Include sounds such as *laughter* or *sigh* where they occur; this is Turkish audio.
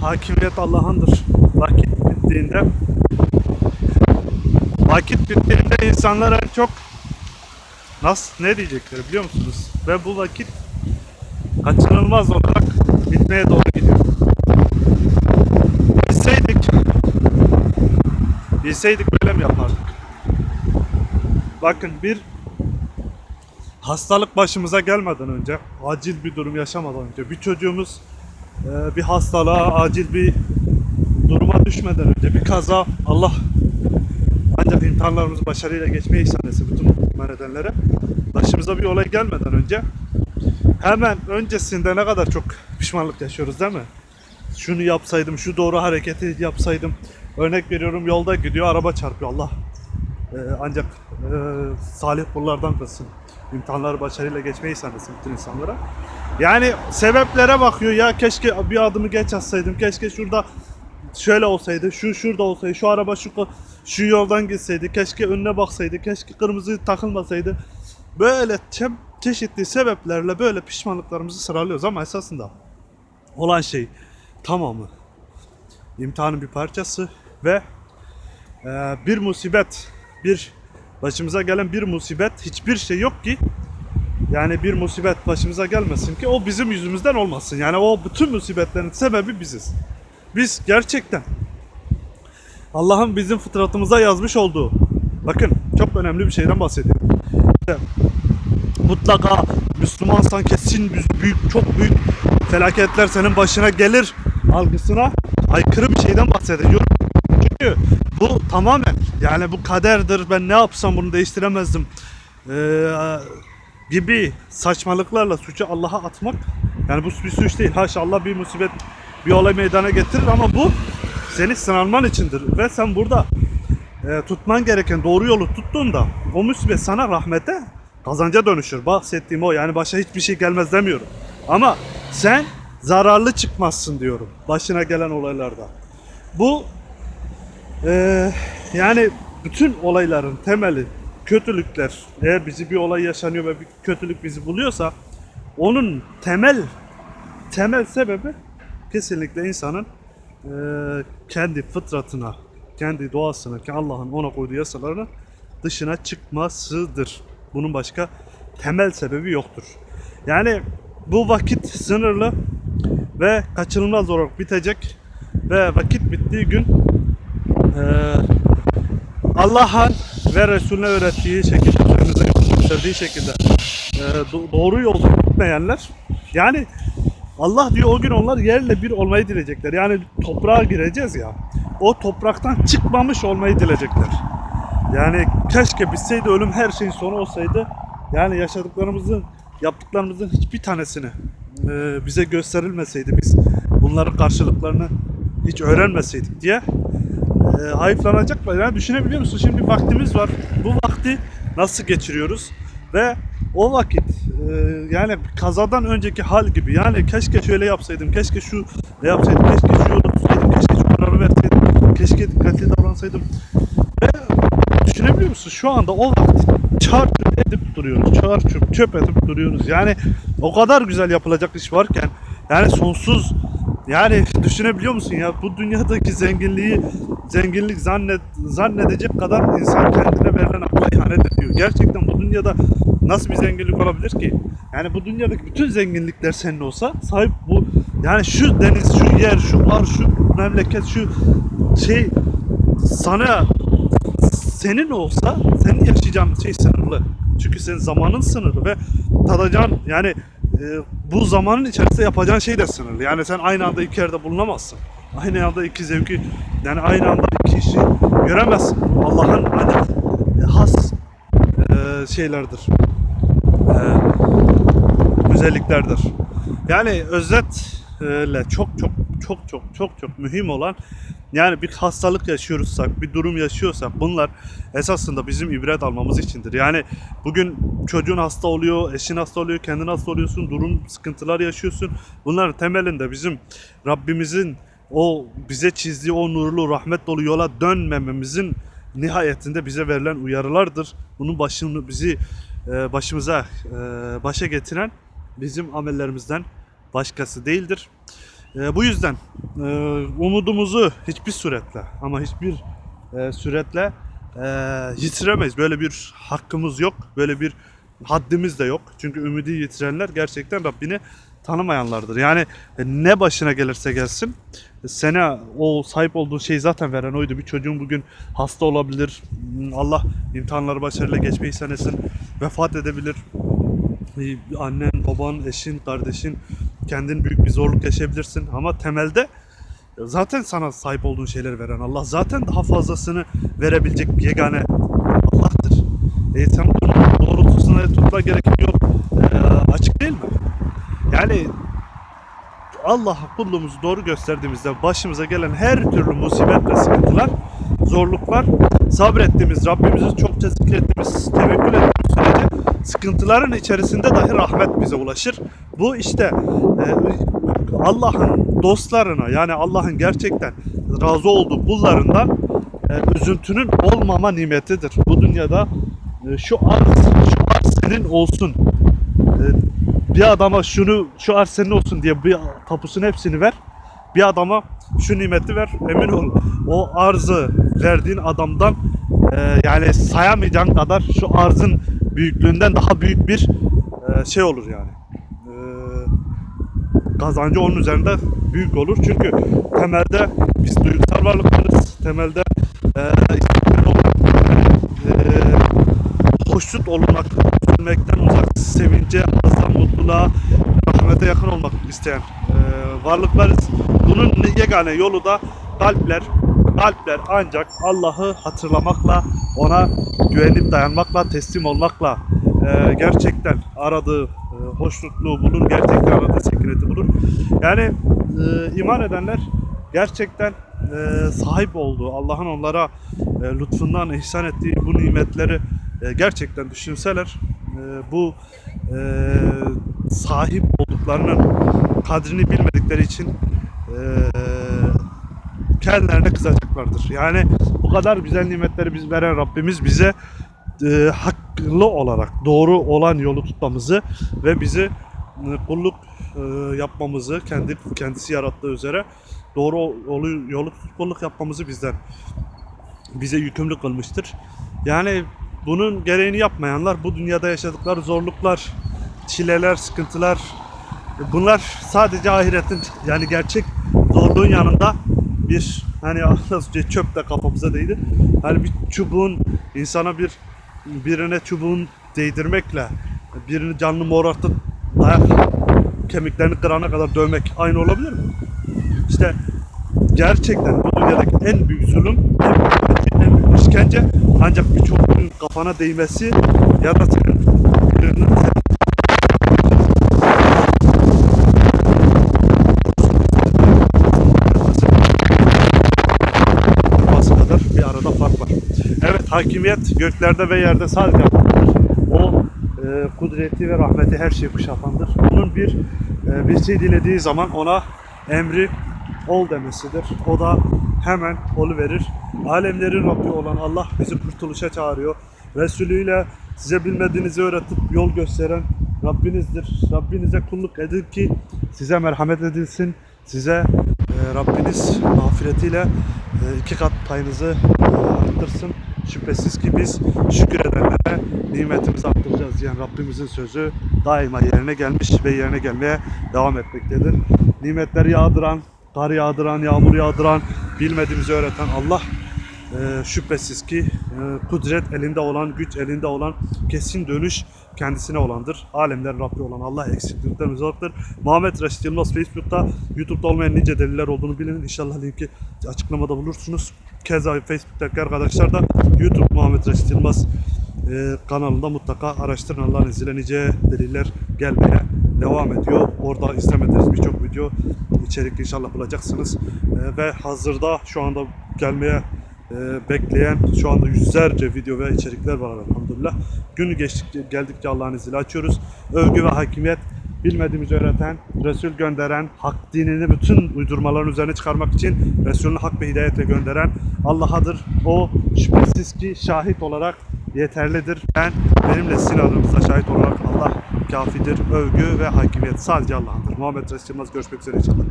hakimiyet Allah'ındır. Vakit bittiğinde vakit bittiğinde insanlar en çok nasıl ne diyecekler biliyor musunuz? Ve bu vakit kaçınılmaz olarak bitmeye doğru gidiyor. Bilseydik bilseydik böyle mi yapardık? Bakın bir hastalık başımıza gelmeden önce, acil bir durum yaşamadan önce, bir çocuğumuz bir hastalığa, acil bir duruma düşmeden önce, bir kaza, Allah ancak imtihanlarımızı başarıyla geçmeyi ihsan etsin bütün iman edenlere. Başımıza bir olay gelmeden önce hemen öncesinde ne kadar çok pişmanlık yaşıyoruz değil mi? Şunu yapsaydım, şu doğru hareketi yapsaydım. Örnek veriyorum yolda gidiyor, araba çarpıyor Allah. e, ancak e, salih kullardan kılsın. İmtihanları başarıyla geçmeyi ihsan etsin bütün insanlara. Yani sebeplere bakıyor ya keşke bir adımı geç atsaydım, keşke şurada şöyle olsaydı, şu şurada olsaydı, şu araba şu şu yoldan gitseydi, keşke önüne baksaydı, keşke kırmızı takılmasaydı. Böyle çe- çeşitli sebeplerle böyle pişmanlıklarımızı sıralıyoruz ama esasında olan şey tamamı imtihanın bir parçası ve e, bir musibet, bir başımıza gelen bir musibet hiçbir şey yok ki yani bir musibet başımıza gelmesin ki o bizim yüzümüzden olmasın. Yani o bütün musibetlerin sebebi biziz. Biz gerçekten Allah'ın bizim fıtratımıza yazmış olduğu bakın çok önemli bir şeyden bahsediyorum. İşte mutlaka Müslümansan kesin büyük çok büyük felaketler senin başına gelir algısına aykırı bir şeyden bahsediyorum. Çünkü bu tamamen yani bu kaderdir ben ne yapsam bunu değiştiremezdim ee, gibi saçmalıklarla suçu Allah'a atmak yani bu bir suç değil. Haşa Allah bir musibet bir olay meydana getirir ama bu seni sınanman içindir ve sen burada e, tutman gereken doğru yolu tuttuğunda o musibet sana rahmete kazanca dönüşür. Bahsettiğim o yani başa hiçbir şey gelmez demiyorum. Ama sen zararlı çıkmazsın diyorum başına gelen olaylarda. Bu e, yani bütün olayların temeli kötülükler. Eğer bizi bir olay yaşanıyor ve bir kötülük bizi buluyorsa onun temel temel sebebi kesinlikle insanın e, kendi fıtratına, kendi doğasına, ki Allah'ın ona koyduğu yasalarının dışına çıkmasıdır. Bunun başka temel sebebi yoktur. Yani bu vakit sınırlı ve kaçınılmaz olarak bitecek ve vakit bittiği gün Allah'ın ve Resulüne öğrettiği şekilde, üzerimize gösterdiği şekilde e, do- doğru yolda gitmeyenler yani Allah diyor o gün onlar yerle bir olmayı dilecekler. Yani toprağa gireceğiz ya. O topraktan çıkmamış olmayı dilecekler. Yani keşke bitseydi ölüm her şeyin sonu olsaydı. Yani yaşadıklarımızın, yaptıklarımızın hiçbir tanesini e, bize gösterilmeseydi biz bunların karşılıklarını hiç öğrenmeseydik diye e, hayıflanacaklar. Yani düşünebiliyor musun? Şimdi vaktimiz var. Bu vakti nasıl geçiriyoruz? Ve o vakit e, yani kazadan önceki hal gibi yani keşke şöyle yapsaydım, keşke şu ne yapsaydım, keşke şu yolu tutsaydım, keşke şu kararı verseydim, keşke dikkatli davransaydım. Ve düşünebiliyor musun? Şu anda o vakti çar çöp edip duruyoruz. Çar çöp, çöp edip duruyoruz. Yani o kadar güzel yapılacak iş varken yani sonsuz yani düşünebiliyor musun ya bu dünyadaki zenginliği zenginlik zannet zannedecek kadar insan kendine verilen akla ihanet ediyor. Gerçekten bu dünyada nasıl bir zenginlik olabilir ki? Yani bu dünyadaki bütün zenginlikler senin olsa sahip bu yani şu deniz, şu yer, şu ar, şu memleket, şu şey sana senin olsa senin yaşayacağın şey sınırlı. Çünkü senin zamanın sınırlı ve tadacağın yani e, bu zamanın içerisinde yapacağın şey de sınırlı. Yani sen aynı anda iki yerde bulunamazsın. Aynı anda iki zevki yani aynı anda iki işi göremezsin. Allah'ın ancak e, has e, şeylerdir. E, özelliklerdir. Yani özetle çok çok çok çok çok çok mühim olan yani bir hastalık yaşıyorsak, bir durum yaşıyorsak bunlar esasında bizim ibret almamız içindir. Yani bugün çocuğun hasta oluyor, eşin hasta oluyor, kendin hasta oluyorsun, durum sıkıntılar yaşıyorsun. Bunların temelinde bizim Rabbimizin o bize çizdiği o nurlu rahmet dolu yola dönmememizin nihayetinde bize verilen uyarılardır. Bunun başını bizi e, başımıza e, başa getiren bizim amellerimizden başkası değildir. E, bu yüzden umudumuzu hiçbir suretle ama hiçbir suretle yitiremeyiz. Böyle bir hakkımız yok. Böyle bir haddimiz de yok. Çünkü ümidi yitirenler gerçekten Rabbini tanımayanlardır. Yani e, ne başına gelirse gelsin e, sana o sahip olduğun şeyi zaten veren oydu. Bir çocuğun bugün hasta olabilir. Hmm, Allah imtihanları başarıyla geçmeyi senesin. Vefat edebilir. E, Annen, baban, eşin, kardeşin kendin büyük bir zorluk yaşayabilirsin. Ama temelde zaten sana sahip olduğun şeyleri veren Allah. Zaten daha fazlasını verebilecek yegane Allah'tır. E sen bunun doğrultusunda tutma gereken yol e, açık değil mi? Yani Allah'a kulluğumuzu doğru gösterdiğimizde başımıza gelen her türlü musibet ve sıkıntılar, zorluklar, sabrettiğimiz, Rabbimizi çokça zikrettiğimiz, tevekkül ettiğimiz sürece sıkıntıların içerisinde dahi rahmet bize ulaşır. Bu işte e, Allah'ın dostlarına yani Allah'ın gerçekten razı olduğu kullarından e, üzüntünün olmama nimetidir. Bu dünyada e, şu arz, şu arz senin olsun. Bir adama şunu şu arz senin olsun diye bir tapusun hepsini ver. Bir adama şu nimeti ver. Emin ol o arzı verdiğin adamdan e, yani sayamayacağın kadar şu arzın büyüklüğünden daha büyük bir e, şey olur yani. E, kazancı onun üzerinde büyük olur. Çünkü temelde biz duygusal varlıklarız. Temelde e, e, hoşnut olmak, üzülmekten uzak, sevince, hazza, mutluluğa, rahmete yakın olmak isteyen e, varlıklarız. Bunun yegane yolu da kalpler, kalpler ancak Allah'ı hatırlamakla, ona güvenip dayanmakla, teslim olmakla e, gerçekten aradığı e, hoşnutluğu bulur, gerçekten aradığı sekineti bulur. Yani e, iman edenler gerçekten e, sahip olduğu, Allah'ın onlara e, lütfundan ihsan ettiği bu nimetleri e, gerçekten düşünseler bu e, sahip olduklarının kadrini bilmedikleri için e, kendilerine kızacaklardır. Yani bu kadar güzel nimetleri biz veren Rabbimiz bize e, haklı olarak doğru olan yolu tutmamızı ve bizi e, kulluk e, yapmamızı kendi kendisi yarattığı üzere doğru yolu, yolu kulluk yapmamızı bizden bize yükümlü kılmıştır. Yani bunun gereğini yapmayanlar bu dünyada yaşadıkları zorluklar, çileler, sıkıntılar bunlar sadece ahiretin yani gerçek zorluğun yanında bir hani *laughs* az önce çöp de kafamıza değdi. Hani bir çubuğun insana bir birine çubuğun değdirmekle birini canlı morartıp dayak kemiklerini kırana kadar dövmek aynı olabilir mi? İşte gerçekten bu dünyadaki en büyük zulüm, en büyük en işkence ancak bir çocuğun kafana değmesi ya da senin olması kadar bir arada fark var. Evet hakimiyet göklerde ve yerde sadece. O e, kudreti ve rahmeti her şeyi kuşatandır. Onun bir e, bir şey dilediği zaman ona emri ol demesidir. O da hemen olu verir. Alemlerin Rabbi olan Allah bizi kurtuluşa çağırıyor. Resulüyle size bilmediğinizi öğretip yol gösteren Rabbinizdir. Rabbinize kulluk edin ki size merhamet edilsin. Size e, Rabbiniz mağfiretiyle e, iki kat payınızı e, arttırsın. Şüphesiz ki biz şükür edenlere nimetimizi arttıracağız diyen Rabbimizin sözü daima yerine gelmiş ve yerine gelmeye devam etmektedir. Nimetleri yağdıran, kar yağdıran, yağmur yağdıran, bilmediğimizi öğreten Allah e, şüphesiz ki e, kudret elinde olan, güç elinde olan, kesin dönüş kendisine olandır. Alemler Rabbi olan Allah eksiklikten uzaktır. Muhammed Reşit Yılmaz Facebook'ta, YouTube'da olmayan nice deliller olduğunu bilin. İnşallah linki açıklamada bulursunuz. Keza Facebook'taki arkadaşlar da YouTube Muhammed Reşit Yılmaz e, kanalında mutlaka araştırın. Allah'ın izniyle nice deliller gelmeye devam ediyor. Orada izlemediğiniz birçok video içerik inşallah bulacaksınız. E, ve hazırda şu anda gelmeye e, bekleyen şu anda yüzlerce video ve içerikler var elhamdülillah. Günü geçtikçe geldikçe Allah'ın izniyle açıyoruz. Övgü ve hakimiyet bilmediğimizi öğreten, Resul gönderen, hak dinini bütün uydurmaların üzerine çıkarmak için Resulünü hak ve hidayetle gönderen Allah'adır. O şüphesiz ki şahit olarak yeterlidir. Ben benimle sizin aranızda şahit olarak Allah kafidir. Övgü ve hakimiyet sadece Allah'ındır. Muhammed Resul Yılmaz görüşmek üzere inşallah.